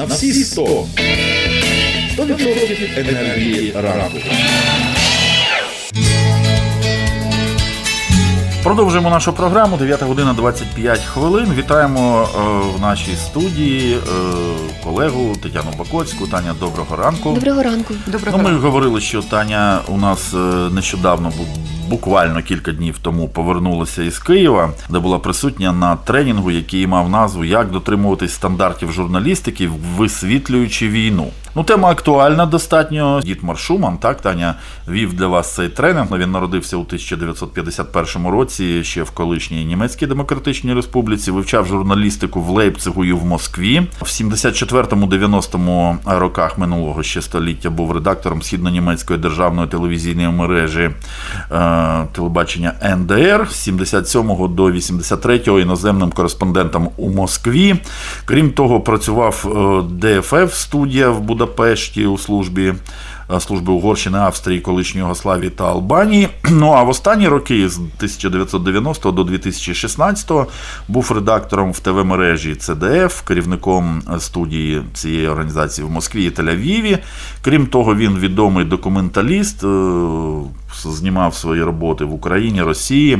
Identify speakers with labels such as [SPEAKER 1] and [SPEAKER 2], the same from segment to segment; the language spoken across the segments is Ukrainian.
[SPEAKER 1] на всі 100. 100% енергії ранку.
[SPEAKER 2] Продовжуємо нашу програму. 9 година 25 хвилин. Вітаємо е, в нашій студії е, колегу Тетяну Бакоцьку. Таня, доброго ранку.
[SPEAKER 3] Доброго ранку.
[SPEAKER 4] Доброго
[SPEAKER 2] Ну, ми
[SPEAKER 4] ранку.
[SPEAKER 2] говорили, що Таня у нас е, нещодавно бу- буквально кілька днів тому повернулася із Києва, де була присутня на тренінгу, який мав назву Як дотримуватись стандартів журналістики, висвітлюючи війну. Ну, тема актуальна достатньо. Дітмар Шуман, так, Таня вів для вас цей тренінг. Він народився у 1951 році, ще в колишній Німецькій Демократичній Республіці, вивчав журналістику в Лейпцигу і в Москві. В 74-90 роках минулого ще століття був редактором східно-німецької державної телевізійної мережі е, телебачення НДР з 77 до 83-го іноземним кореспондентом у Москві. Крім того, працював е, ДФФ студія в Будапешті у службі. е, Служби Угорщини, Австрії, колишньої Югославії та Албанії. Ну а в останні роки з 1990 до 2016 був редактором в ТВ-мережі ЦДФ, керівником студії цієї організації в Москві і Тель-Авіві. Крім того, він відомий документаліст, е, знімав свої роботи в Україні, Росії.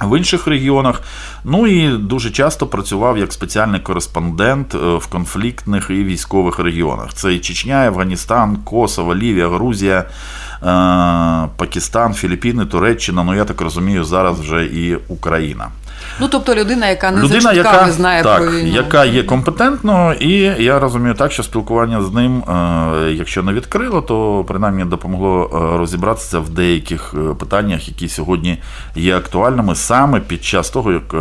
[SPEAKER 2] В інших регіонах, ну і дуже часто працював як спеціальний кореспондент е, в конфліктних і військових регіонах. Це і Чечня, Афганістан, Косово, Лівія, Грузія, е, Пакистан, Філіппіни, Туреччина. Ну я так розумію, зараз вже і Україна.
[SPEAKER 4] Ну тобто людина, яка не
[SPEAKER 2] Людина,
[SPEAKER 4] за чутками
[SPEAKER 2] яка,
[SPEAKER 4] знає
[SPEAKER 2] так,
[SPEAKER 4] про війну.
[SPEAKER 2] яка є компетентною, і я розумію так, що спілкування з ним, е, якщо не відкрило, то принаймні допомогло е, розібратися в деяких е, питаннях, які сьогодні є актуальними саме під час того, як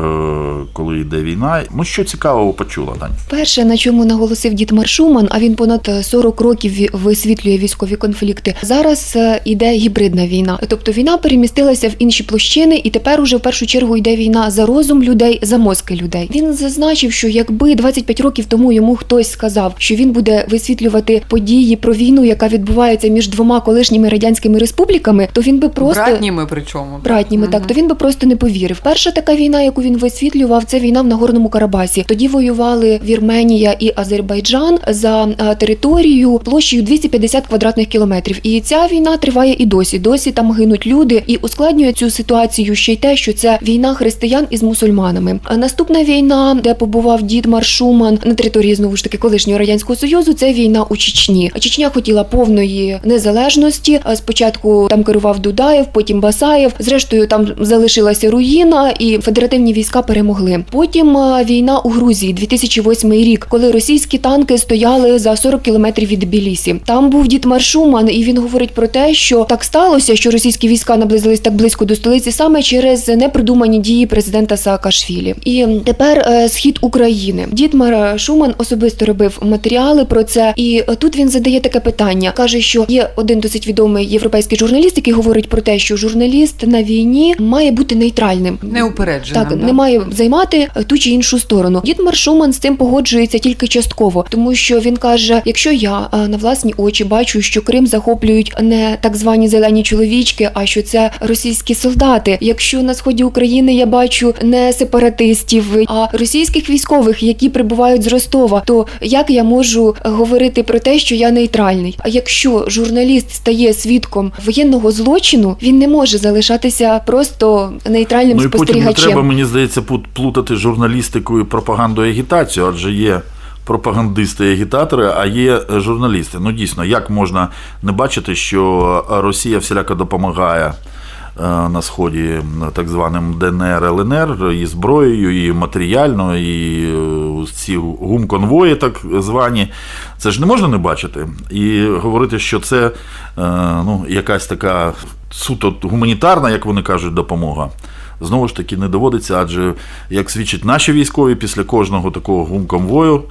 [SPEAKER 2] коли йде війна. Ну що цікавого почула, Тань?
[SPEAKER 3] Перше, на чому наголосив Дітмар Шуман, а він понад 40 років висвітлює військові конфлікти. Зараз іде гібридна війна, тобто війна перемістилася в інші площини, і тепер уже в першу чергу йде війна за розум людей, за мозки людей. Він зазначив, що якби 25 років тому йому хтось сказав, що він буде висвітлювати події про війну, яка відбувається між двома колишніми радянськими республіками, то він би просто
[SPEAKER 4] Братніми причому.
[SPEAKER 3] братніми, так то він би просто не повірив. Перша така війна, яку він висвітлював, це війна в Нагорному Карабасі. Тоді воювали Вірменія і Азербайджан за територію площею 250 квадратних кілометрів. І ця війна триває і досі. Досі там гинуть люди, і ускладнює цю ситуацію ще й те, що це війна християн із мусульманами. Наступна війна, де побував Дідмар Шуман на території знову ж таки колишнього радянського союзу, це війна у Чечні. Чечня хотіла повної незалежності. Спочатку там керував Дудаєв, потім Басаєв. Зрештою, там залишилася руїна, і федеративні війська перемогли. Потім війна у Грузії, 2008 рік, коли російські танки стояли за 40 кілометрів від Тбілісі. Там був Дітмар Шуман, і він говорить про те, що так сталося, що російські війська наблизились так близько до столиці саме через непродумані дії президента Саакашвілі. І тепер е, схід України. Дітмар Шуман особисто робив матеріали про це, і е, тут він задає таке питання. каже, що є один досить відомий європейський журналіст, який говорить про те, що журналіст на війні має бути нейтральним.
[SPEAKER 4] Неупередженим.
[SPEAKER 3] Так,
[SPEAKER 4] да?
[SPEAKER 3] не має займати е, ту чи іншу сторону. Дітмар Шуман з цим погоджується тільки частково, тому що він каже: якщо я е, на власні очі бачу, що Крим захоплюють не так звані зелені чоловічки, а що це російські солдати. Якщо на сході України я бачу не сепаратистів, а російських військових, які прибувають з Ростова, то як я можу говорити про те, що я нейтральний? А якщо журналіст стає свідком воєнного злочину, він не може залишатися просто нейтральним
[SPEAKER 2] Ну і потім не треба, мені здається, плутати журналістику і пропаганду і агітацію, адже є пропагандисти і агітатори, а є е, журналісти. Ну дійсно, як можна не бачити, що Росія всіляко допомагає. Е, На сході так званим ДНР, ЛНР і зброєю, і матеріально, і е, ці гумконвої, так звані, це ж не можна не бачити. І говорити, що це е, ну, якась така суто гуманітарна, як вони кажуть, допомога. Знову ж таки, не доводиться, адже як свідчать наші військові, після кожного такого гумконвою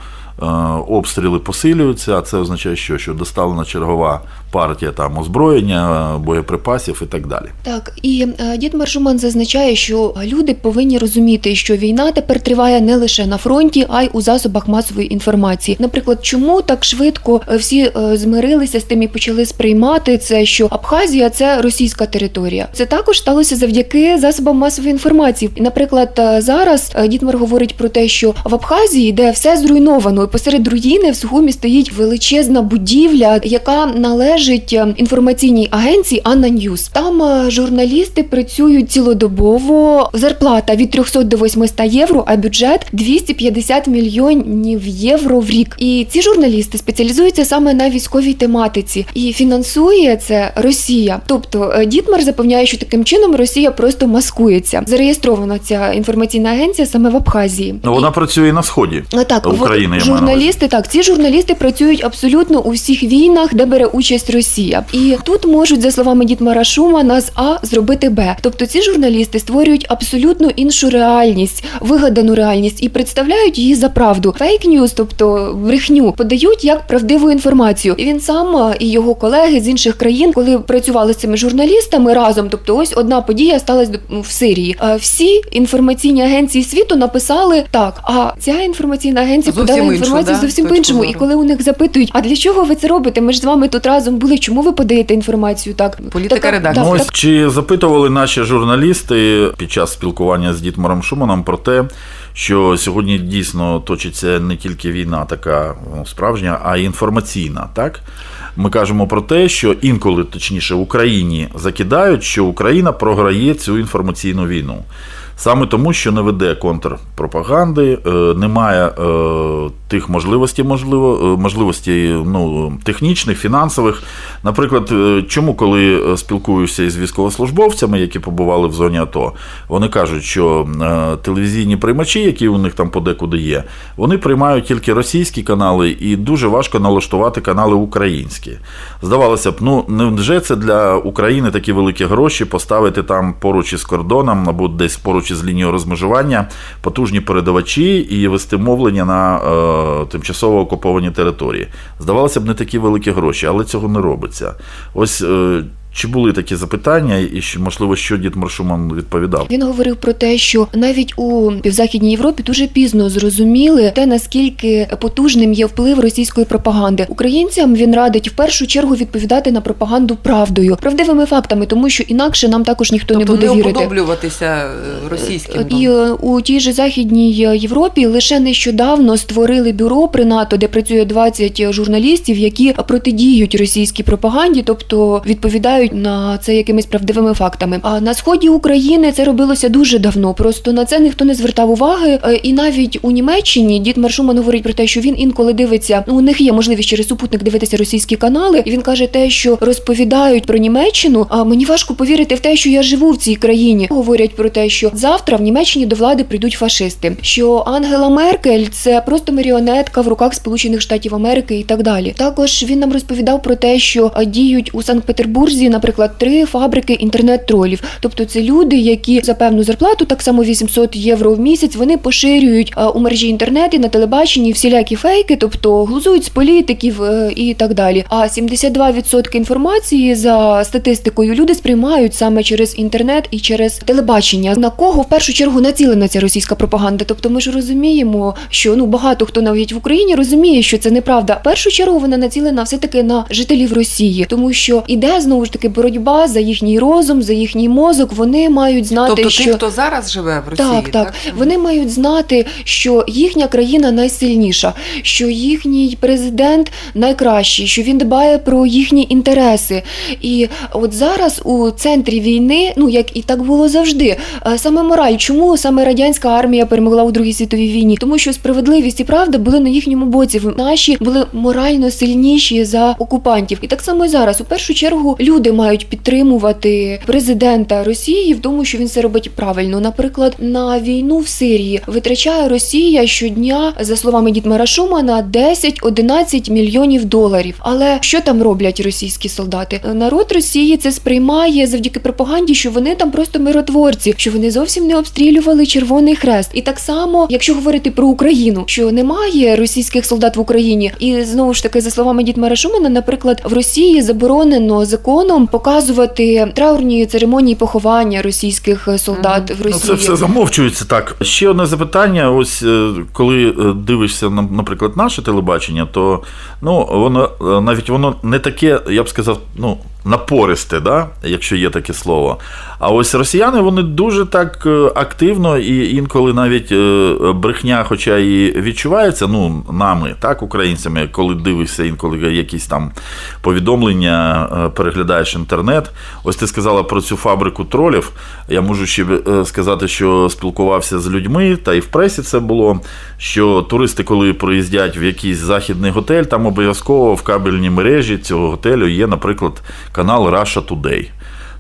[SPEAKER 2] обстріли посилюються, а це означає, що, що доставлена чергова партія там озброєння, е, боєприпасів і так далі.
[SPEAKER 3] Так, і е, дід Маршуман зазначає, що люди повинні розуміти, що війна тепер триває не лише на фронті, а й у засобах масової інформації. Наприклад, чому так швидко е, всі е, змирилися з тим і почали сприймати це, що Абхазія це російська територія. Це також сталося завдяки засобам масової інформації. Наприклад, е, зараз е, Дітмар говорить про те, що в Абхазії, де все зруйновано, Сухумою. Посеред руїни в Сухумі стоїть величезна будівля, яка належить е, інформаційній агенції Анна Ньюс. Там е, журналісти працюють цілодобово. Зарплата від 300 до 800 євро, а бюджет 250 мільйонів євро в рік. І ці журналісти спеціалізуються саме на військовій тематиці, і фінансує це Росія. Тобто е, Дітмар запевняє, що таким чином Росія просто маскується. Зареєстрована ця інформаційна агенція саме в Абхазії.
[SPEAKER 2] Ну, вона працює на сході.
[SPEAKER 3] Так,
[SPEAKER 2] України, я.
[SPEAKER 3] Журналісти, так, ці журналісти працюють абсолютно у всіх війнах, де бере участь Росія. І тут можуть, за словами Дітмара Шумана, з А зробити Б. Тобто ці журналісти створюють абсолютно іншу реальність, вигадану реальність і представляють її за правду. Фейк ньюз, тобто брехню, подають як правдиву інформацію. І він сам і його колеги з інших країн, коли працювали з цими журналістами разом, тобто ось одна подія сталася в Сирії. Всі інформаційні агенції світу написали так. А ця інформаційна агенція подала
[SPEAKER 4] іншу,
[SPEAKER 3] інформацію
[SPEAKER 4] да,
[SPEAKER 3] зовсім
[SPEAKER 4] точку
[SPEAKER 3] по-іншому. І коли у них запитують, а для чого ви це робите? Ми ж з вами тут разом були. Чому ви подаєте інформацію так?
[SPEAKER 4] Політика
[SPEAKER 3] Така-
[SPEAKER 4] редакції.
[SPEAKER 3] Так,
[SPEAKER 2] ось чи запитували наші журналісти під час спілкування з Дітмаром Шуманом про те, що сьогодні дійсно точиться не тільки війна, така ну, справжня, а й інформаційна, так? Ми кажемо про те, що інколи, точніше, Україні закидають, що Україна програє цю інформаційну війну. Саме тому, що не веде контрпропаганди, е, немає е, тих можливостей, можливо, е, можливостей ну, технічних, фінансових. Наприклад, чому, коли спілкуюся із військовослужбовцями, які побували в зоні АТО, вони кажуть, що телевізійні приймачі, які у них там подекуди є, вони приймають тільки російські канали, і дуже важко налаштувати канали українські. Здавалося б, ну невже це для України такі великі гроші поставити там поруч із кордоном або десь поруч із лінії розмежування потужні передавачі і вести мовлення на е, тимчасово окуповані території. Здавалося б, не такі великі гроші, але цього не робиться. Ось е, чи були такі запитання, і можливо, що Дід Маршуман відповідав?
[SPEAKER 3] Він говорив про те, що навіть у півзахідній Європі дуже пізно зрозуміли те, наскільки потужним є вплив російської пропаганди. Українцям він радить в першу чергу відповідати на пропаганду правдою, правдивими фактами, тому що інакше нам також ніхто
[SPEAKER 4] тобто
[SPEAKER 3] не буде вірити.
[SPEAKER 4] уподоблюватися е, російським.
[SPEAKER 3] І е, у тій же західній е, Європі лише нещодавно створили бюро при НАТО, де працює 20 журналістів, які протидіють російській пропаганді, тобто відповідають на це якимись правдивими фактами. А на сході України це робилося дуже давно. Просто на це ніхто не звертав уваги. Е, І навіть у Німеччині дід Маршуман говорить про те, що він інколи дивиться. Ну у них є можливість через супутник дивитися російські канали. І він каже те, що розповідають про Німеччину. А мені важко повірити в те, що я живу в цій країні. Говорять про те, що завтра в Німеччині до влади прийдуть фашисти. Що Ангела Меркель це просто маріонетка в руках Сполучених Штатів Америки і так далі. Також він нам розповідав про те, що діють у Санкт-Петербурзі, наприклад, три фабрики інтернет-тролів. Тобто це люди, які за певну зарплату, так само 800 євро в місяць, вони поширюють у мережі інтернет і на телебаченні всілякі фейки, тобто глузують з політиків е, і так далі. А 72% інформації за статистикою люди сприймають саме через інтернет і через телебачення. На кого в першу чергу націлена ця російська пропаганда? Тобто ми ж розуміємо, що ну багато хто навіть в Україні розуміє, що це неправда. В першу чергу вона націлена все таки на жителів Росії, тому що іде знову ж таки боротьба за їхній розум, за їхній мозок. Вони мають знати,
[SPEAKER 4] Тобто
[SPEAKER 3] що
[SPEAKER 4] тих, хто зараз живе в Росії,
[SPEAKER 3] так, так. Вони мають знати, що їхня країна найсильніша, що їхній президент найкращий, що він дбає про їхні інтереси. І от зараз у центрі війни, ну як і так було завжди, е, саме мораль. Чому саме радянська армія перемогла у Другій світовій війні? Тому що справедливість і правда були на їхньому боці. Наші були морально сильніші за окупантів. І так само і зараз. У першу чергу люди мають підтримувати президента Росії в тому, що він все робить правильно. Наприклад, на війну в Сирії витрачає Росія щодня, за словами Дітмара Шумана, 10-11 мільйонів доларів. Але що там роблять російські солдати? Народ Росії це сприймає завдяки пропаганді, що вони там просто миротворці, що вони зовсім не обстрілювали Червоний Хрест. І так само, якщо говорити про Україну, що немає російських солдат в Україні, і знову ж таки, за словами Дітмара Шумана, наприклад, в Росії заборонено законом показувати траурні церемонії поховання російських солдат в
[SPEAKER 2] Ну,
[SPEAKER 3] Росії.
[SPEAKER 2] це все замовчується так. Ще одне запитання: ось е, коли е, дивишся на, наприклад, наше телебачення, то ну воно е, навіть воно не таке, я б сказав, ну напористе, да? якщо є таке слово. А ось росіяни вони дуже так е, активно і інколи навіть е, брехня, хоча і відчувається, ну, нами, так, українцями, коли дивишся інколи якісь там повідомлення, е, переглядаєш інтернет. Ось ти сказала про цю фабрику тролів. Я можу ще сказати, що спілкувався з людьми, та і в пресі це було. Що туристи, коли приїздять в якийсь західний готель, там обов'язково в кабельній мережі цього готелю є, наприклад, канал Russia Today.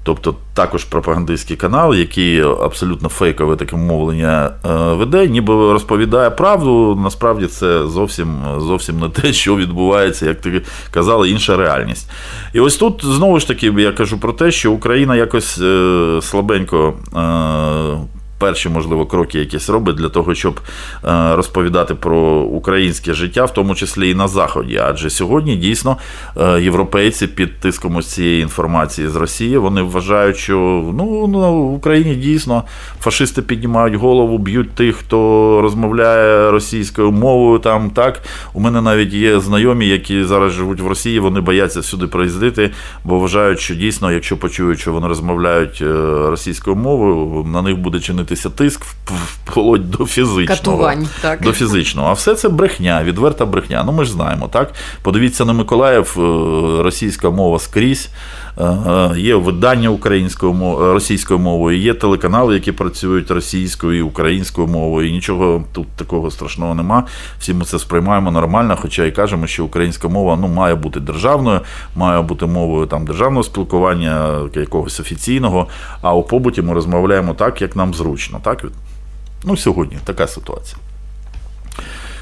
[SPEAKER 2] Тобто також пропагандистський канал, який абсолютно фейкове таке мовлення е, веде, ніби розповідає правду. Насправді це зовсім, зовсім не те, що відбувається, як ти казала, інша реальність. І ось тут знову ж таки я кажу про те, що Україна якось е, слабенько. Перші, можливо, кроки якісь робить для того, щоб е, розповідати про українське життя, в тому числі і на Заході. Адже сьогодні дійсно е, європейці під тиском ось цієї інформації з Росії вони вважають, що ну, в Україні дійсно фашисти піднімають голову, б'ють тих, хто розмовляє російською мовою. Там так у мене навіть є знайомі, які зараз живуть в Росії. Вони бояться сюди приїздити, бо вважають, що дійсно, якщо почують, що вони розмовляють е, російською мовою, на них буде чинитися тиск вплоть до фізичного.
[SPEAKER 4] Катувань, так.
[SPEAKER 2] До фізичного. А все це брехня, відверта брехня. Ну ми ж знаємо, так? Подивіться на Миколаїв, е, російська мова скрізь. Е, е, Є видання українською мовою, російською мовою, є телеканали, які працюють російською і українською мовою. І нічого тут такого страшного нема. Всі ми це сприймаємо нормально, хоча і кажемо, що українська мова ну, має бути державною, має бути мовою там державного спілкування, якогось офіційного. А у побуті ми розмовляємо так, як нам зручно. Так? Ну, сьогодні така ситуація.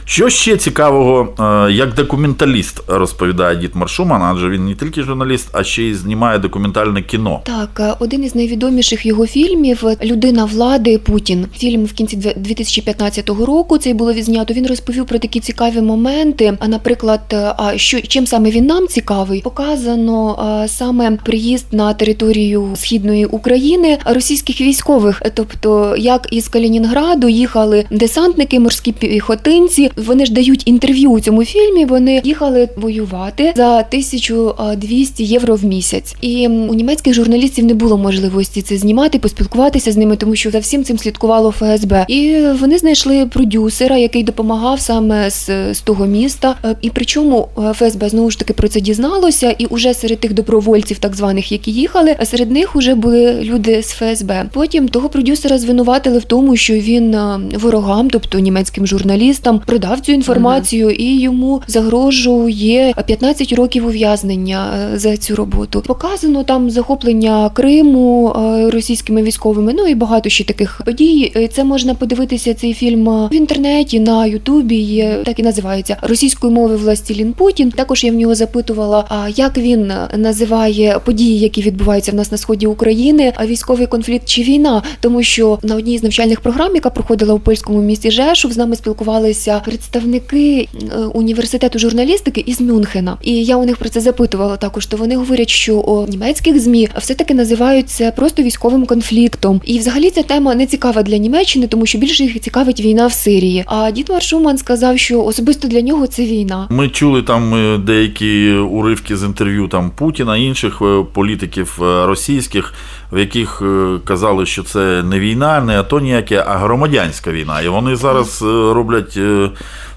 [SPEAKER 2] Що ще цікавого, е, як документаліст розповідає Дід Маршуман, адже він не тільки журналіст, а ще й знімає документальне кіно.
[SPEAKER 3] Так, е, один із найвідоміших його фільмів Людина влади Путін. Фільм в кінці две- 2015 року. Цей було відзнято. Він розповів про такі цікаві моменти. А наприклад, е, а що чим саме він нам цікавий? Показано е, саме приїзд на територію східної України російських військових, тобто як із Калінінграду їхали десантники, морські піхотинці. Вони ж дають інтерв'ю у цьому фільмі. Вони їхали воювати за 1200 євро в місяць. І у німецьких журналістів не було можливості це знімати, поспілкуватися з ними, тому що за всім цим слідкувало ФСБ. І вони знайшли продюсера, який допомагав саме з, з того міста. Е, І причому е, ФСБ знову ж таки про це дізналося. І уже серед тих добровольців, так званих, які їхали, а серед них уже були люди з ФСБ. Потім того продюсера звинуватили в тому, що він е, ворогам, тобто німецьким журналістам, продав цю інформацію, і йому загрожує 15 років ув'язнення е, за цю роботу. Показано там захоплення Криму е, російськими військовими. Ну і багато ще таких подій. Е, Це можна подивитися цей фільм в інтернеті на Ютубі. Є так і називається російською мовою властілін Путін. Також я в нього запитувала, а як він називає події, які відбуваються в нас на сході України, а військовий конфлікт чи війна, тому що на одній з навчальних програм, яка проходила у польському місті Жешув, з нами спілкувалися представники е, університету журналістики із Мюнхена. І я у них про це запитувала також. То вони говорять, що о, німецьких змі все таки називають це просто військовим конфліктом. І взагалі ця тема не цікава для Німеччини, тому що більше їх цікавить війна в Сирії. А Дітмар Шуман сказав, що особисто для нього це війна.
[SPEAKER 2] Ми чули там е, деякі уривки з інтерв'ю там Путіна, інших е, політиків російських, в яких е, казали, що це не війна, не АТО ніяке, а громадянська війна. І вони зараз е, роблять е,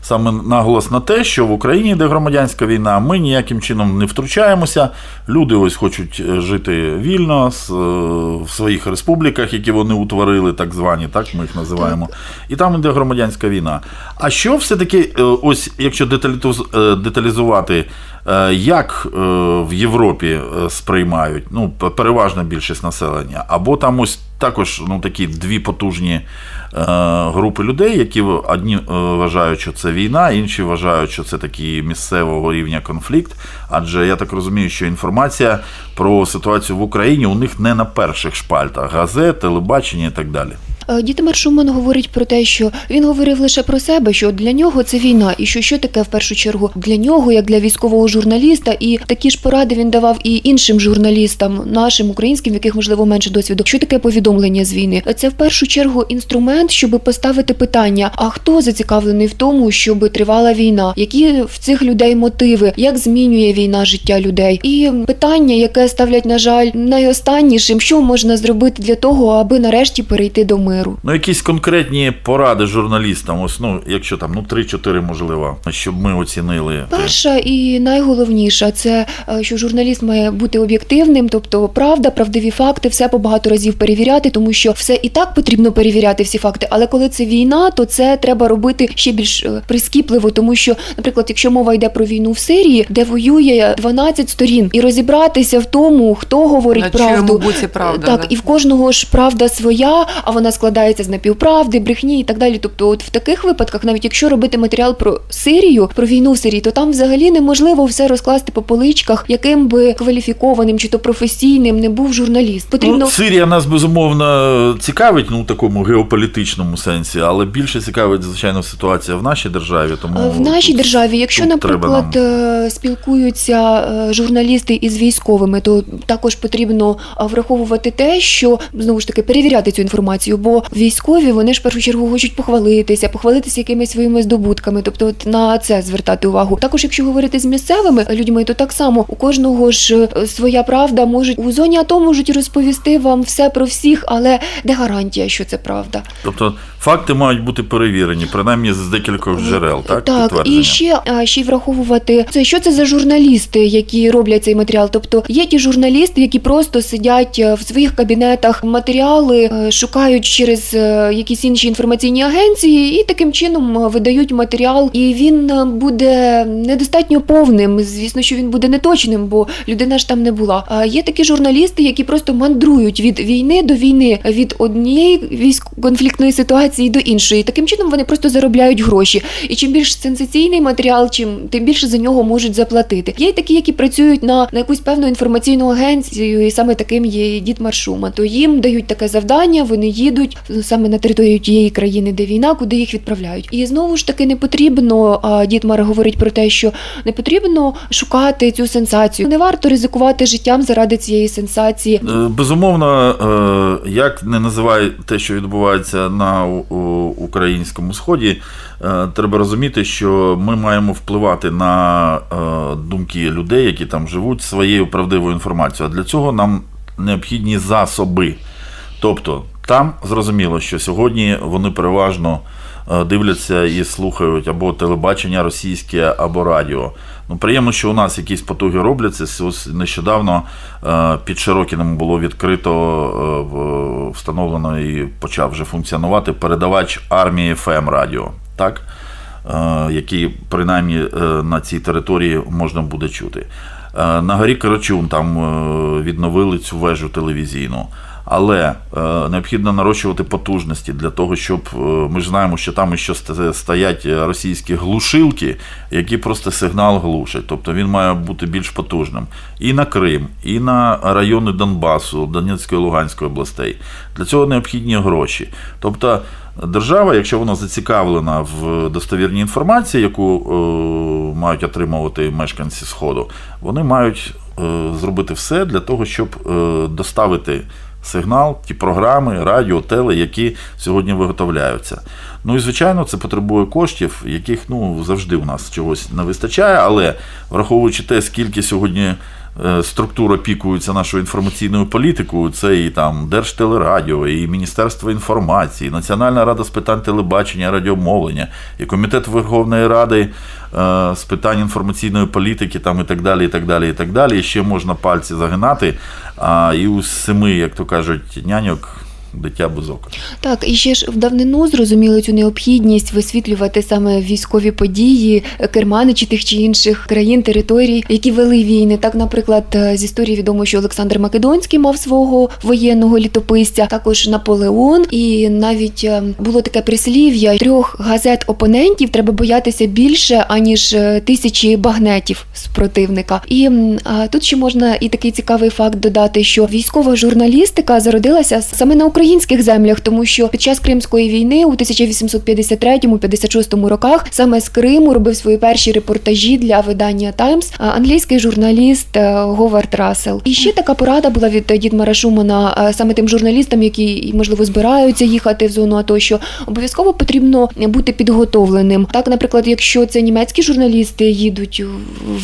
[SPEAKER 2] саме наголос на те, що в Україні йде громадянська війна, ми ніяким чином не втручаємося. Люди ось хочуть е, жити вільно е, в своїх республіках, які вони утворили, так звані, так ми їх називаємо. І там йде громадянська війна. А що все-таки, е, ось якщо деталізувати, як в Європі сприймають, ну, переважна більшість населення, або там ось також ну, такі дві потужні е, групи людей, які одні е, вважають, що це війна, інші вважають, що це такий місцевого рівня конфлікт. Адже я так розумію, що інформація про ситуацію в Україні у них не на перших шпальтах газет, телебачення і так далі.
[SPEAKER 3] Е, Дітимир Шуман говорить про те, що він говорив лише про себе, що для нього це війна, і що що таке в першу чергу для нього, як для військового журналіста, і такі ж поради він давав і іншим журналістам, нашим українським, в яких можливо менше досвіду. Що таке повідомлення з війни? Це в першу чергу інструмент, щоб поставити питання: а хто зацікавлений в тому, щоб тривала війна? Які в цих людей мотиви? Як змінює війна життя людей? І питання, яке ставлять, на жаль, найостаннішим, що можна зробити для того, аби нарешті перейти до миру?
[SPEAKER 2] Ну, якісь конкретні поради журналістам, ось ну, якщо там ну 3-4, можливо, щоб ми оцінили.
[SPEAKER 3] Перша і найголовніша це е, що журналіст має бути об'єктивним, тобто правда, правдиві факти, все по багато разів перевіряти, тому що все і так потрібно перевіряти всі факти. Але коли це війна, то це треба робити ще більш е, прискіпливо, тому що, наприклад, якщо мова йде про війну в Сирії, де воює 12 сторін, і розібратися в тому, хто говорить
[SPEAKER 4] На
[SPEAKER 3] правду,
[SPEAKER 4] боці правда,
[SPEAKER 3] так
[SPEAKER 4] да.
[SPEAKER 3] і в кожного ж правда своя, а вона складається з напівправди, брехні і так далі. Тобто, от в таких випадках, навіть якщо робити матеріал про Сирію, про війну в Сирії, то там взагалі неможливо все розкласти по поличках, яким би кваліфікованим чи то професійним не був журналіст. Потрібно
[SPEAKER 2] Ну, Сирія нас безумовно цікавить, ну в такому геополітичному сенсі, але більше цікавить, звичайно, ситуація в нашій державі. Тому
[SPEAKER 3] в нашій
[SPEAKER 2] тут-
[SPEAKER 3] державі, якщо,
[SPEAKER 2] тут
[SPEAKER 3] наприклад,
[SPEAKER 2] нам-
[SPEAKER 3] е, спілкуються е, журналісти із військовими, то також потрібно е, враховувати те, що знову ж таки перевіряти цю інформацію, бо військові вони ж в першу чергу хочуть похвалитися, похвалитися якимись своїми здобутками, тобто от на це звертати увагу. Також, якщо говорити з місцевими людьми, то так само у кожного ж е, своя правда можуть у зоні АТО можуть розповісти вам все про всіх, але де гарантія, що це правда?
[SPEAKER 2] Тобто факти мають бути перевірені, принаймні з декількох джерел, так?
[SPEAKER 3] Так, і ще, ще й враховувати це, що це за журналісти, які роблять цей матеріал. Тобто є ті журналісти, які просто сидять е, в своїх кабінетах, матеріали е, шукають через е, якісь інші інформаційні агенції, і таким чином е, видають матеріал, і він е, буде недостатньо повним. Звісно, що він буде неточним, бо людина ж там не була. А є такі журналісти, які просто мандрують від війни до війни, від однієї військ конфліктної ситуації до іншої. Таким чином вони просто заробляють гроші. І чим більш сенсаційний матеріал, чим тим більше за нього можуть заплатити. Є й такі, які працюють на, на якусь певну інформаційну агенцію, і саме таким є Дід Маршума. То їм дають таке завдання, вони їдуть саме на територію тієї країни, де війна, куди їх відправляють. І знову ж таки не потрібно. А Дітмар говорить про те, що не потрібно шукати цю сенсацію. Не варто ризикувати життям заради цієї сенсації.
[SPEAKER 2] Е, Безумовно, е, як не називай те, що відбувається на українському сході, е, треба розуміти, що ми маємо впливати на думки людей, які там живуть, своєю правдивою інформацією. А для цього нам необхідні засоби. Тобто, там зрозуміло, що сьогодні вони переважно е, дивляться і слухають або телебачення російське, або радіо. Ну, приємно, що у нас якісь потуги робляться. Ось нещодавно е, під Широкіним було відкрито, е, встановлено і почав вже функціонувати передавач армії ФМ радіо. Так? який принаймні на цій території можна буде чути. На горі Карачун там відновили цю вежу телевізійну. Але е, необхідно нарощувати потужності для того, щоб е, ми ж знаємо, що там ще стоять російські глушилки, які просто сигнал глушать. Тобто він має бути більш потужним і на Крим, і на райони Донбасу, Донецької Луганської областей. Для цього необхідні гроші. Тобто держава, якщо вона зацікавлена в достовірній інформації, яку е, мають отримувати мешканці Сходу, вони мають е, зробити все для того, щоб е, доставити сигнал, ті програми, радіо, теле, які сьогодні виготовляються. Ну і звичайно, це потребує коштів, яких ну завжди у нас чогось не вистачає, але враховуючи те, скільки сьогодні структур опікуються нашою інформаційною політикою, це і там Держтелерадіо, і Міністерство інформації, Національна рада з питань телебачення, радіомовлення, і Комітет Верховної Ради е, з питань інформаційної політики, там і так далі, і так далі, і так далі. І ще можна пальці загинати. А і у семи, як то кажуть, няньок. Дитя без ока.
[SPEAKER 3] Так, і ще ж в давнину зрозуміли цю необхідність висвітлювати саме військові події, е, керманичі тих чи інших країн, територій, які вели війни. Так, наприклад, е, з історії відомо, що Олександр Македонський мав свого воєнного літописця, також Наполеон, і навіть е, було таке прислів'я трьох газет опонентів треба боятися більше аніж тисячі багнетів з противника. І а, тут ще можна і такий цікавий факт додати, що військова журналістика зародилася саме на українській українських землях, тому що під час Кримської війни у 1853-56 роках саме з Криму робив свої перші репортажі для видання Таймс англійський журналіст е, Говард Рассел. І ще така порада була від Дідмара Шумана е, саме тим журналістам, які можливо збираються їхати в зону АТО, що обов'язково потрібно бути підготовленим. Так, наприклад, якщо це німецькі журналісти їдуть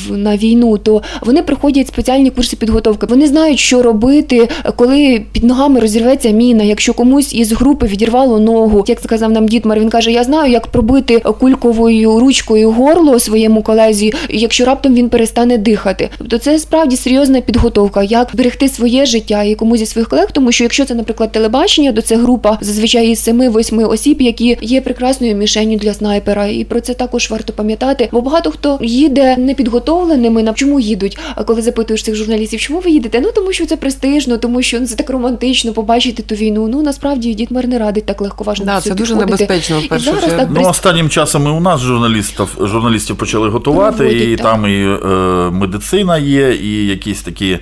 [SPEAKER 3] в- на війну, то вони проходять спеціальні курси підготовки. Вони знають, що робити, коли під ногами розірветься міна. Якщо комусь із групи відірвало ногу, як сказав нам Дітмар, він каже: Я знаю, як пробити кульковою ручкою горло своєму колезі, якщо раптом він перестане дихати. Тобто це справді серйозна підготовка, як берегти своє життя і комусь зі своїх колег, тому що якщо це, наприклад, телебачення, то це група зазвичай із 7-8 осіб, які є прекрасною мішенню для снайпера. І про це також варто пам'ятати. Бо багато хто їде непідготовленими. На чому їдуть? А коли запитуєш цих журналістів, чому ви їдете? Ну тому що це престижно, тому що ну, це так романтично побачити ту війну. Ну насправді Дітмар не радить так легковажно.
[SPEAKER 4] Да, це дуже
[SPEAKER 3] підходити.
[SPEAKER 4] небезпечно в
[SPEAKER 3] І
[SPEAKER 4] першу
[SPEAKER 3] зараз
[SPEAKER 4] чергу.
[SPEAKER 3] так
[SPEAKER 2] Ну, останнім часом і у нас журналістів, журналістів почали готувати,
[SPEAKER 3] Проводять,
[SPEAKER 2] і
[SPEAKER 3] так.
[SPEAKER 2] там і е, медицина є, і якісь такі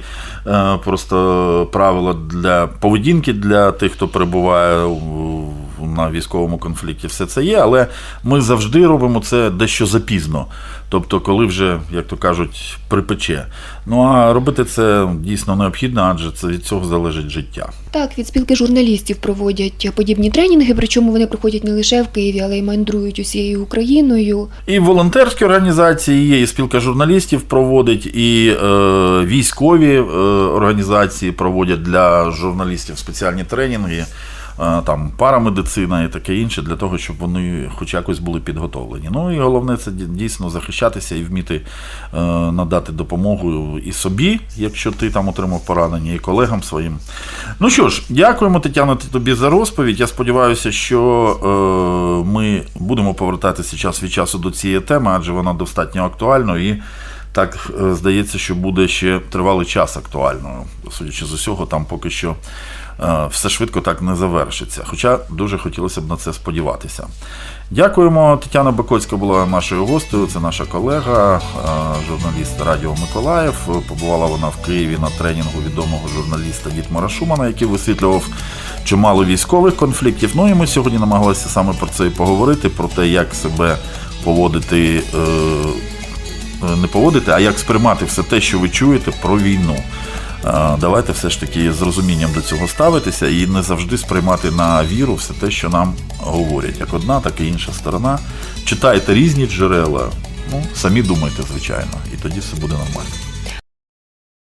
[SPEAKER 2] е, просто правила для поведінки для тих, хто перебуває у- на військовому конфлікті. Все це є, але ми завжди робимо це дещо запізно. Тобто, коли вже, як то кажуть, припече. Ну а робити це дійсно необхідно, адже це від цього залежить життя.
[SPEAKER 3] Так, від спілки журналістів проводять подібні тренінги, причому вони проходять не лише в Києві, але й мандрують усією Україною.
[SPEAKER 2] І волонтерські організації є, і спілка журналістів проводить, і е, військові е, організації проводять для журналістів спеціальні тренінги, там парамедицина і таке інше, для того, щоб вони хоч якось були підготовлені. Ну і головне це дійсно захищатися і вміти е, надати допомогу і собі, якщо ти там отримав поранення, і колегам своїм. Ну що ж, дякуємо, Тетяна, тобі за розповідь. Я сподіваюся, що е, ми будемо повертатися час від часу до цієї теми, адже вона достатньо актуальна і так е, здається, що буде ще тривалий час актуальною. Судячи з усього, там поки що все швидко так не завершиться. Хоча дуже хотілося б на це сподіватися. Дякуємо. Тетяна Бакоцька була нашою гостею. Це наша колега, е, журналіст Радіо Миколаїв. Побувала вона в Києві на тренінгу відомого журналіста Дітмара Шумана, який висвітлював чимало військових конфліктів. Ну і ми сьогодні намагалися саме про це і поговорити: про те, як себе поводити. е, не поводити, а як сприймати все те, що ви чуєте про війну. Давайте все ж таки з розумінням до цього ставитися і не завжди сприймати на віру все те, що нам говорять. Як одна, так і інша сторона. Читайте різні джерела, ну, самі думайте, звичайно, і тоді все буде нормально.